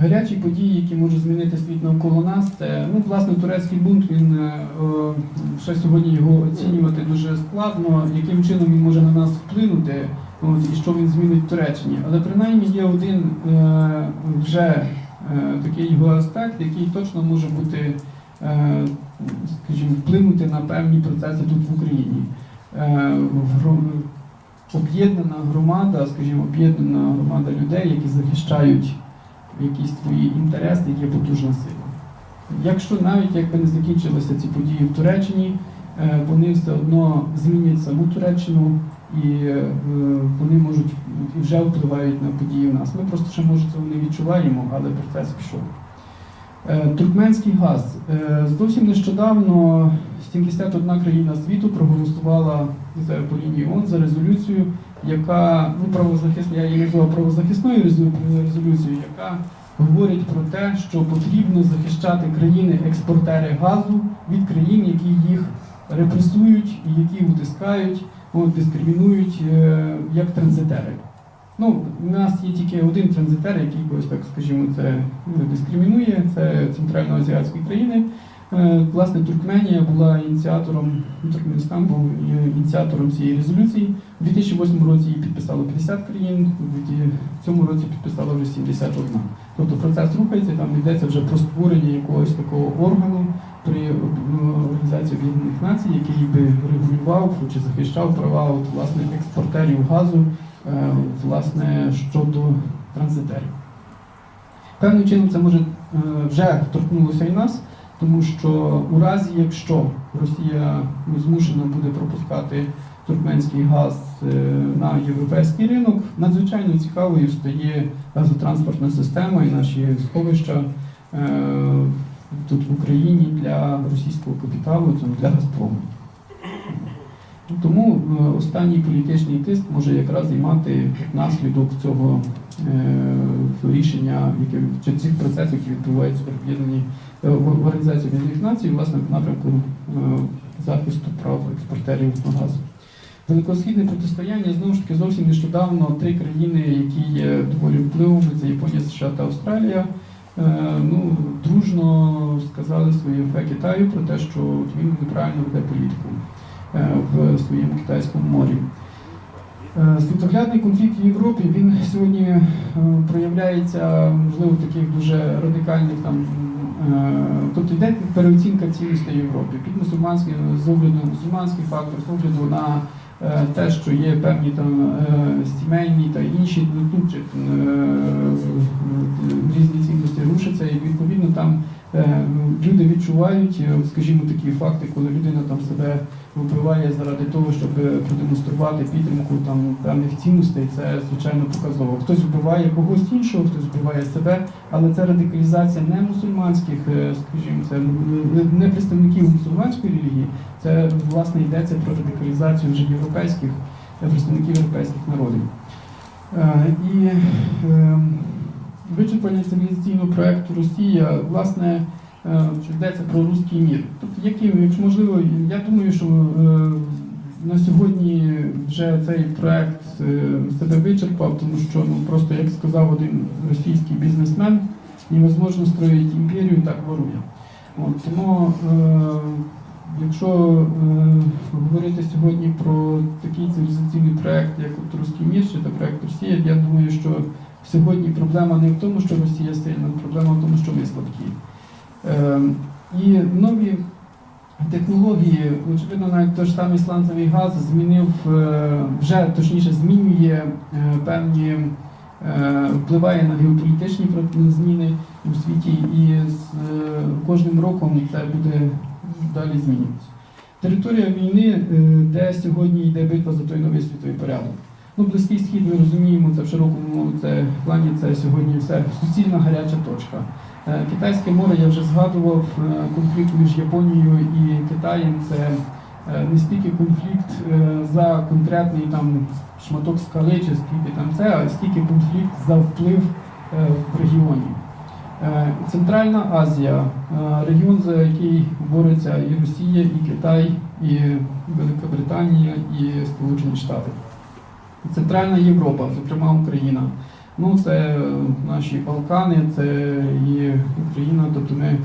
Гарячі події, які можуть змінити світ навколо нас, це ну, власне турецький бунт. Він е, о, ще сьогодні його оцінювати дуже складно, яким чином він може на нас вплинути, от, і що він змінить в Туреччині. Але принаймні є один е, вже е, такий його аспект, який точно може бути, е, скажімо, вплинути на певні процеси тут в Україні. Е, об'єднана громада, скажімо, об'єднана громада людей, які захищають якісь свої інтереси, є потужна сила. Якщо навіть якби не закінчилися ці події в Туреччині, е, вони все одно змінять саму Туреччину і е, вони можуть вже впливають на події в нас. Ми просто ще може цього не відчуваємо, але процес пішов. Е, Туркменський газ. Зовсім нещодавно 71 країна світу проголосувала за лінії ООН за резолюцію, яка ну правозахисна, я її назвав правозахисною резолюцією, яка говорить про те, що потрібно захищати країни-експортери газу від країн, які їх репресують і які утискають, от, дискримінують е, як транзитери. Ну, у нас є тільки один транзитер, який ось так, скажімо, це е, дискримінує, це центральноазіатські країни. Е, Власне, Туркменія була ініціатором, Туркменістан був ініціатором цієї резолюції. У 2008 році її підписало 50 країн, в цьому році підписало вже 71. Тобто процес рухається, там йдеться вже про створення якогось такого органу при е, Організації Об'єднаних Націй, який би регулював чи захищав права от, власне, експортерів газу е, власне, щодо транзитерів. Певним чином це може вже торкнулося і нас, тому що у разі, якщо Росія змушена буде пропускати туркменський газ е, на європейський ринок, надзвичайно цікавою стає газотранспортна система і наші сховища е, тут в Україні для російського капіталу, для Газпрому. Тому е, останній політичний тиск може якраз і мати наслідок цього рішення, яке чи цих процесів, які відбуваються в об'єднаній е, в Організації Об'єднаних Націй, власне, в напрямку е, захисту прав експортерів на газу. Великосхідне протистояння знову ж таки зовсім нещодавно три країни, які є доволі впливовими, це Японія, США та Австралія. е, Ну, дружно сказали своє ФЕ Китаю про те, що він неправильно веде політику е, в своєму китайському морі. Е, Світоглядний конфлікт в Європі він сьогодні е, проявляється можливо в таких дуже радикальних там. е, Тобто йде переоцінка цінностей Європи під мусульманський з огляду на мусульманський фактор, з огляду на те, що є певні там сімейні та інші ну, е, різні цінності рушаться, і відповідно там люди відчувають, е, скажімо, такі факти, коли людина там себе вбиває заради того, щоб продемонструвати підтримку там певних цінностей, це звичайно показово. Хтось вбиває когось іншого, хтось вбиває себе, але це радикалізація не мусульманських, е, скажімо, це не- представників мусульманської релігії, це власне йдеться про радикалізацію вже європейських е, представників європейських народів. Е, І е, вичерпання цивілізаційного проєкту Росія, власне, е, що йдеться про руський мір. Тобто, яким, якщо можливо, я думаю, що е, на сьогодні вже цей проєкт е, себе вичерпав, тому що ну просто як сказав один російський бізнесмен, невозможно строїти імперію, так ворує. От, тому, якщо говорити сьогодні про такий цивілізаційний проєкт, як от Руський мір чи проєкт Росія, я думаю, що сьогодні проблема не в тому, що Росія сильна, проблема в тому, що ми слабкі. Е, і нові технології, очевидно, навіть той ж самий сланцевий газ змінив, е, вже точніше змінює е, певні, е, впливає на геополітичні зміни у світі, і з е, кожним роком це буде далі змінюватися. Територія війни, е, де сьогодні йде битва за той новий світовий порядок. Ну, Близький схід, ми розуміємо, це в широкому це, плані це сьогодні все суцільна гаряча точка. Е, Китайське море я вже згадував, е, конфлікт між Японією і Китаєм це е, не стільки конфлікт за конкретний там шматок скали чи скільки там це, а стільки конфлікт за вплив в регіоні. Центральна Азія, регіон, за який бореться і Росія, і Китай, і Велика Британія, і Сполучені Штати. Центральна Європа, зокрема Україна. Ну, це наші Балкани, це і Україна, тобто ми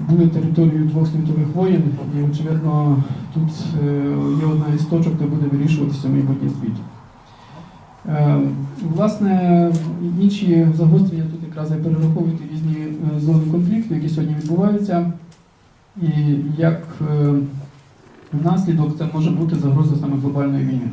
були територією двох світових воєн, і очевидно тут е, є одна із точок, де буде вирішуватися майбутнє світу. Е, Власне, інші загострення тут якраз і перераховують різні е, зони конфлікту, які сьогодні відбуваються, і як е, наслідок це може бути загроза саме глобальної війни.